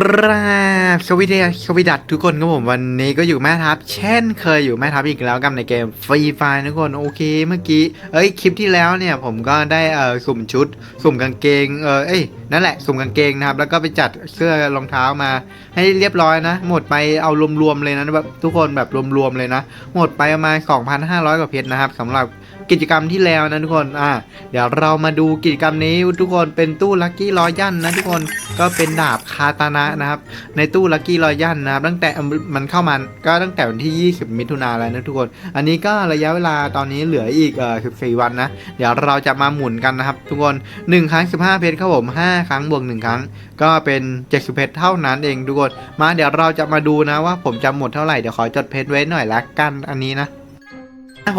ครับสวัสดีสวัสดีทุกคนครับผมวันนี้ก็อยู่แม่ทัพเช่นเคยอยู่แม่ทัพอีกแล้วกับในเกมฟรีไฟทุกคนโอเคเมื่อกี้เอ้ยคลิปที่แล้วเนี่ยผมก็ได้เอ่อสุ่มชุด สุ่มกางเกงเออเอ้ยนั่นแหละสุ่มกางเกงนะครับแล้วก็ไปจัดเสื้อรองเท้ามา ให้เรียบร้อยนะ หมดไปเอารวมๆเลยนะแบบทุกคนแบบรวมๆเลยนะ หมดไปประมาณ2,500 กว่าเพชรนะครับสำหรับ กิจกรรมที่แล้วนะทุกคนอ่าเดี๋ยวเรามาดูกิจกรรมนี้ทุกคนเป็นตู้ลัคกี้รอยันนะทุกคนก็เป็นดาบคาตานะนะครับ ในตู้ลัคกี้รอยันนะครับตั้งแต่มันเข้ามาก็ตั้งแต่วันที่ 20 มิถุนาแล้วนะทุกคน อันนี้ก็ระยะเวลาตอนนี้เหลืออีกเอ่อ14 วันนะ เดี๋ยวเราจะมาหมุนกันนะครับ ทุกคน 1 ครั้ง 15 เพชรครับผม 5 ครั้งบวก 1 ครั้ง ก็เป็น 70 เพชรเท่านั้นเองทุกคน มาเดี๋ยวเราจะมาดูนะว่าผมจะหมดเท่าไหร่ เดี๋ยวขอจดเพชรไว้หน่อยละกันอันนี้นะ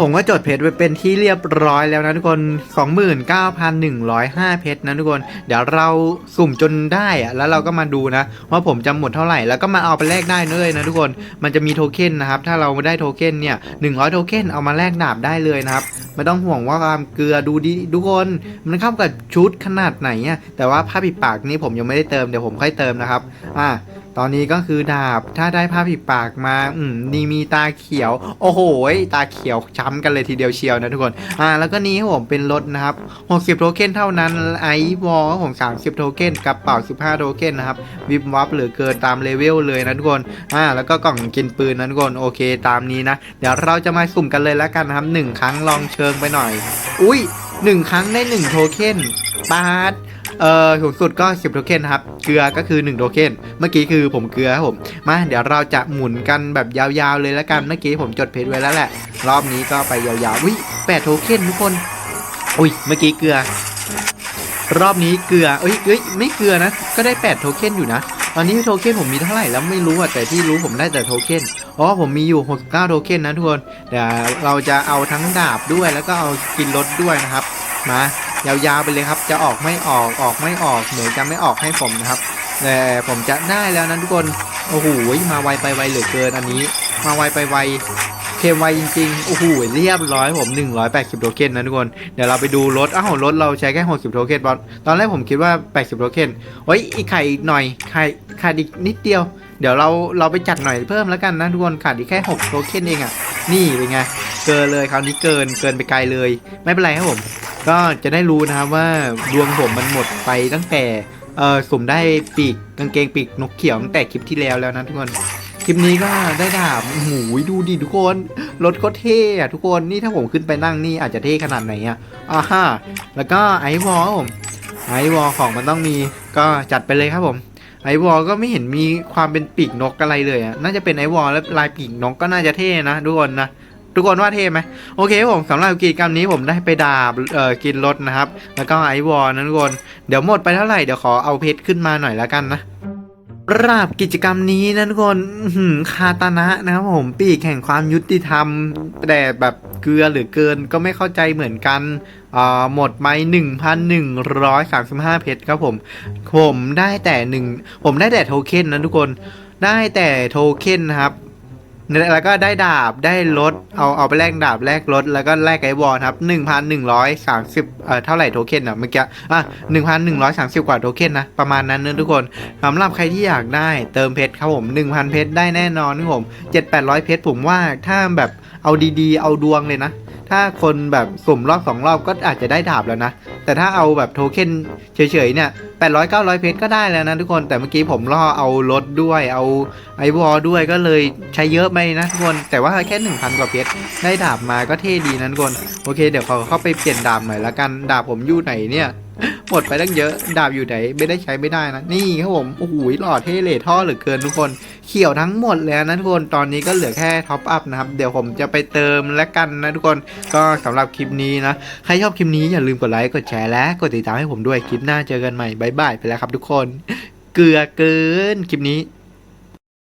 ผมก็จดเพชรไว้เป็นที่เรียบร้อยแล้วนะทุกคน 29,105 เพชรนะทุกคน เดี๋ยวเราสุ่มจนได้อะแล้วเราก็มาดูนะ ว่าผมจะหมดเท่าไหร่ แล้วก็มาเอาไปแลกได้เลยนะทุกคน มันจะมีโทเค็นนะครับ ถ้าเราได้โทเค็นเนี่ย 100 โทเค็นเอามาแลกดาบได้เลยนะครับ ไม่ต้องห่วงว่าความเกลือดูดิทุกคน มันเข้ากับชุดขนาดไหนอะแต่ว่าผ้าปิดปากนี่ผมยังไม่ได้เติม เดี๋ยวผมค่อยเติมนะครับ อ่า ตอนนี้ก็คือดาบถ้าได้ผ้าปิดปากมา อืมนี่มีตาเขียว โอ้โหตาเขียวช้ำกันเลยทีเดียวเชียวนะทุกคน อ่า แล้วก็นี้ผมเป็นรถนะครับ60โทเค็นเท่านั้นไอวอลผม30โทเค็นกระเป๋า 15โทเค็นนะครับวิบวับเหลือเกินตามเลเวลเลยนะทุกคน อ่า แล้วก็กล่องกินปืนนะทุกคนโอเคตามนี้นะ เดี๋ยวเราจะมาสุ่มกันเลยแล้วกันนะครับหนึ่งครั้งลองเชิงไปหน่อย อุ้ยหนึ่งครั้งได้หนึ่งโทเค็นปาด เอ่อสูงสุดก็ 10โทเค็นนะครับ เกลือก็คือ1โทเค็นเมื่อกี้คือผมเกลือครับผม มาเดี๋ยวเราจะหมุนกันแบบยาวๆเลยแล้วกัน เมื่อกี้ผมจดเพจไว้แล้วแหละ รอบนี้ก็ไปยาวๆ อุ้ย8โทเค็นทุกคน อุ้ย เมื่อกี้เกลือ รอบนี้เกลือเอ้ยเอ้ย ไม่เกลือนะ ก็ได้8โทเค็นอยู่นะ ตอนนี้โทเค็นผมมีเท่าไหร่แล้วไม่รู้อะแต่ที่รู้ผมได้แต่โทเค็นอ๋อผมมีอยู่ 69 โทเค็นนะทุกคน เดี๋ยวเราจะเอาทั้งดาบด้วย แล้วก็เอากินรถด้วยนะครับ มา ยาวๆไปเลยครับ จะออกไม่ออกออกไม่ออกเหมือนจะไม่ออกให้ผมนะครับแต่ผมจะได้แล้วนะทุกคนโอ้โหมาไวไปไวเหลือเกินอันนี้ มาไวไปไวเคมไวจริงๆโอ้โหเรียบร้อยผม 180 โทเค็นนะทุกคนเดี๋ยวเราไปดูรถอ้าวรถเราใช้แค่ 60 โทเค็นบอลตอนแรกผมคิดว่า 80 โทเค็นเฮ้ยอีกไข่อีกหน่อยไข่ขาดอีกนิดเดียวเดี๋ยวเราเราไปจัดหน่อยเพิ่มแล้วกันนะทุกคนขาดอีกแค่ 6 โทเค็นเองอะ่ะนี่เป็นไงเกินเลยคราวนี้เกินเกินไปไกลเลย ไม่เป็นไรครับผม ก็จะได้รู้นะครับว่าดวงผมมันหมดไปตั้งแต่เออสุ่มได้ปีกกางเกงปีกนกเขียวตั้งแต่คลิปที่แล้วแล้วนะทุกคนคลิปนี้ก็ได้ดาบโอ้โหดูดิทุกคนรถก็เท่อะทุกคนนี่ถ้าผมขึ้นไปนั่งนี่อาจจะเท่ขนาดไหนอะอ่าฮะแล้วก็ไอวอลผมไอวอลของมันต้องมีก็จัดไปเลยครับผมไอวอลก็ไม่เห็นมีความเป็นปีกนกอะไรเลยอะน่าจะเป็นไอวอลแล้วลายปีกนกก็น่าจะเท่นะทุกคนนะ ทุกคนว่าเท่ไหมโอเคผมสำหรับกิจกรรมนี้ผมได้ไปดาบเอ่อกินรถนะครับ แล้วก็ไอวอลนะทุกคนเดี๋ยวหมดไปเท่าไหร่เดี๋ยวขอเอาเพชรขึ้นมาหน่อยแล้วกันนะราบกิจกรรมนี้นะทุกคนคาตานะนะครับผมปีกแห่งความยุติธรรม แต่แบบเกลือหรือเกินก็ไม่เข้าใจเหมือนกันอ่าหมดไป1,135 เพชรครับผม ผมได้แต่หนึ่งผมได้แต่โทเค็นนะทุกคนได้แต่โทเค็นนะครับ แล้วก็ได้ดาบได้รถเอาเอาไปแลกดาบแลกรถแล้วก็แลกไอวอลครับ1,130เอ่อเท่าไหร่โทเค็นอะเมื่อกี้อะ1,130กว่าโทเค็นนะประมาณนั้นนะทุกคนสำหรับใครที่อยากได้เติมเพชรครับผม1,000เพชรได้แน่นอนครับผม7-800เพชรผมว่าถ้าแบบเอาดีๆ เอาดวงเลยนะ ถ้าคนแบบสุ่มรอบสองรอบก็อาจจะได้ดาบแล้วนะ แต่ถ้าเอาแบบโทเค็นเฉยๆเนี่ย800 900 เพชรก็ได้แล้วนะทุกคนแต่เมื่อกี้ผมล่อเอารถด้วยเอาไอวอลด้วยก็เลยใช้เยอะไปนะทุกคน แต่ว่าแค่ 1,000 กว่าเพชรได้ดาบมาก็เท่ดีนะทุกคน โอเคเดี๋ยวขอเข้าไปเปลี่ยนดาบหน่อยละกันดาบผมอยู่ไหนเนี่ยหมดไปตั้งเยอะ ดาบอยู่ไหนไม่ได้ใช้ไม่ได้นะ นี่ครับผม โอ้โหหล่อเท่เลยท่อเหลือเกินทุกคน เขียวทั้งหมดแล้วนะทุกคนตอนนี้ก็เหลือแค่ท็อปอัพนะครับ เดี๋ยวผมจะไปเติมและกันนะทุกคนก็สำหรับคลิปนี้นะ ใครชอบคลิปนี้อย่าลืมกดไลค์กดแชร์และกดติดตามให้ผมด้วยคลิปหน้าเจอกันใหม่บายบายไปแล้วครับทุกคน เกลือเกินคลิปนี้